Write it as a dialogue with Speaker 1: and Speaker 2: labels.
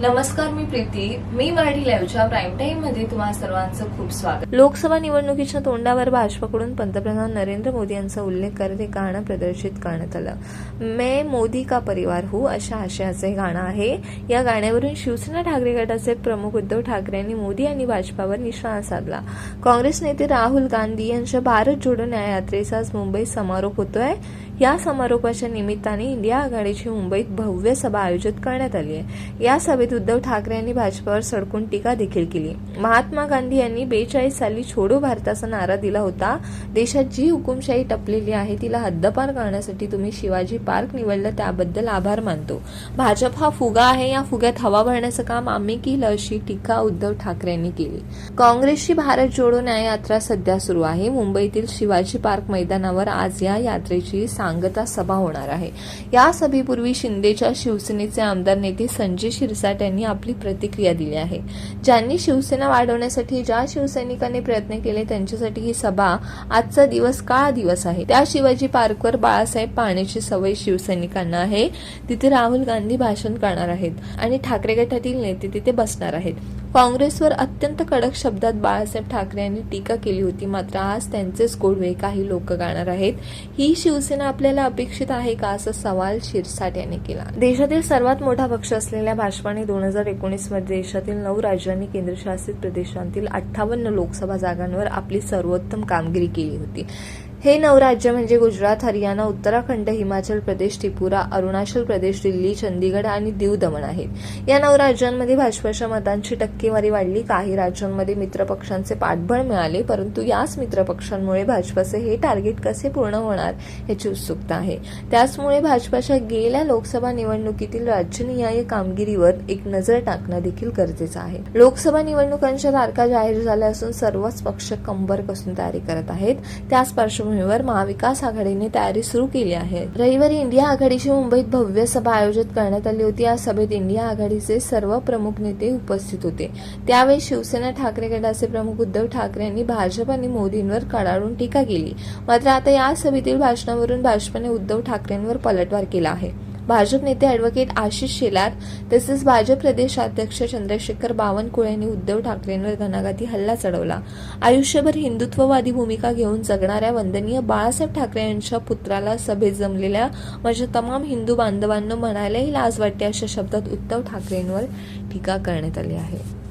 Speaker 1: नमस्कार मी प्रीती. मी मराठी लाईव्हच्या प्राईम टाईममध्ये तुम्हा सर्वांचं खूप स्वागत.
Speaker 2: लोकसभा निवडणुकीच्या तोंडावर भाजपकडून पंतप्रधान नरेंद्र मोदी यांचा उल्लेख करत एक गाणं प्रदर्शित करण्यात आलं. मैं मोदी का परिवार हूँ अशा आशयाचं हे गाणं आहे. या गाण्यावरून शिवसेना ठाकरे गटाचे प्रमुख उद्धव ठाकरे यांनी मोदी आणि भाजपावर निशाणा साधला. काँग्रेस नेते राहुल गांधी यांच्या भारत जोडो न्यायात्रेचा आज मुंबईत समारोप होतोय. या समारोपाच्या निमित्ताने इंडिया आघाडीची मुंबईत भव्य सभा आयोजित करण्यात आली आहे. या सभेत उद्धव ठाकरे यांनी भाजपावर सडकून टीका देखील केली. महात्मा गांधी यांनी बेचाळीस साली छोडो भारताचा नारा दिला होता. देशात जी हुकुमशाही टपलेली आहे तिला हद्दपार करण्यासाठी तुम्ही शिवाजी पार्क निवडलं त्याबद्दल आभार मानतो. भाजप हा फुगा आहे या फुग्यात हवा भरण्याचं काम आम्ही केलं अशी टीका उद्धव ठाकरे यांनी केली. काँग्रेसची भारत जोडो न्याय यात्रा सध्या सुरू आहे. मुंबईतील शिवाजी पार्क मैदानावर आज या यात्रेची सांगता सभा होणार आहे. या सभेपूर्वी शिंदेच्या शिवसेनेचे आमदार नेते संजय शिरसाट यांनी आपली प्रतिक्रिया दिली आहे. ज्यांनी शिवसेना वाढवण्यासाठी ज्या शिवसैनिकांनी प्रयत्न केले त्यांच्यासाठी ही सभा आजचा दिवस काळा दिवस आहे. त्या शिवाजी पार्कवर बाळासाहेब पाहण्याची सवय शिवसैनिकांना आहे. तिथे राहुल गांधी भाषण करणार आहेत आणि ठाकरे गटातील नेते तिथे बसणार आहेत. काँग्रेसवर अत्यंत कडक शब्दात बाळासाहेब ठाकरे यांनी टीका केली होती. मात्र आज त्यांचेच गोडवे काही लोक गाणार आहेत. ही शिवसेना आपल्याला अपेक्षित आहे का असा सवाल शिरसाट यांनी केला. देशातील सर्वात मोठा पक्ष असलेल्या भाजपाने दोन हजार एकोणीसमध्ये देशातील नऊ राज्यांनी केंद्रशासित प्रदेशांतील अठ्ठावन्न लोकसभा जागांवर आपली सर्वोत्तम कामगिरी केली होती. हे नऊ राज्य म्हणजे गुजरात हरियाणा उत्तराखंड हिमाचल प्रदेश त्रिपुरा अरुणाचल प्रदेश दिल्ली चंदीगड आणि दीव दमण आहेत. या नऊ राज्यांमध्ये भाजपाच्या मतांची टक्केवारी वाढली. काही राज्यांमध्ये मित्रपक्षांचे पाठबळ मिळाले परंतु याच मित्रपक्षांमुळे भाजपाचे हे टार्गेट कसे पूर्ण होणार याची उत्सुकता आहे. त्याचमुळे भाजपाच्या गेल्या लोकसभा निवडणुकीतील राज्यनिहाय कामगिरीवर एक नजर टाकणं देखील गरजेचं आहे. लोकसभा निवडणुकांच्या तारखा जाहीर झाल्या असून सर्वच पक्ष कंबर कसून तयारी करत आहेत. त्याच पार्श्वभूमीवर महाविकास आघाडीने तयारी सुरू केली आहे. रविवारी इंडिया आघाडीची मुंबईत भव्य सभा आयोजित करण्यात आली होती. या सभेत इंडिया आघाडीचे सर्व प्रमुख नेते उपस्थित होते. त्यावेळी शिवसेना ठाकरे गटाचे प्रमुख उद्धव ठाकरे यांनी भाजप आणि मोदींवर कडाडून टीका केली. मात्र आता या सभेतील भाषणावरून भाजपने उद्धव ठाकरेंवर पलटवार केला आहे. भाजप नेते ॲडव्होकेट आशिष शेलार तसेच भाजप प्रदेशाध्यक्ष चंद्रशेखर बावनकुळे यांनी उद्धव ठाकरेंवर घणाघाती हल्ला चढवला. आयुष्यभर हिंदुत्ववादी भूमिका घेऊन जगणाऱ्या वंदनीय बाळासाहेब ठाकरे यांच्या पुत्राला सभेत जमलेल्या माझ्या तमाम हिंदू बांधवांना म्हणायलाही लाज वाटते अशा शब्दात उद्धव ठाकरेंवर टीका करण्यात आली आहे.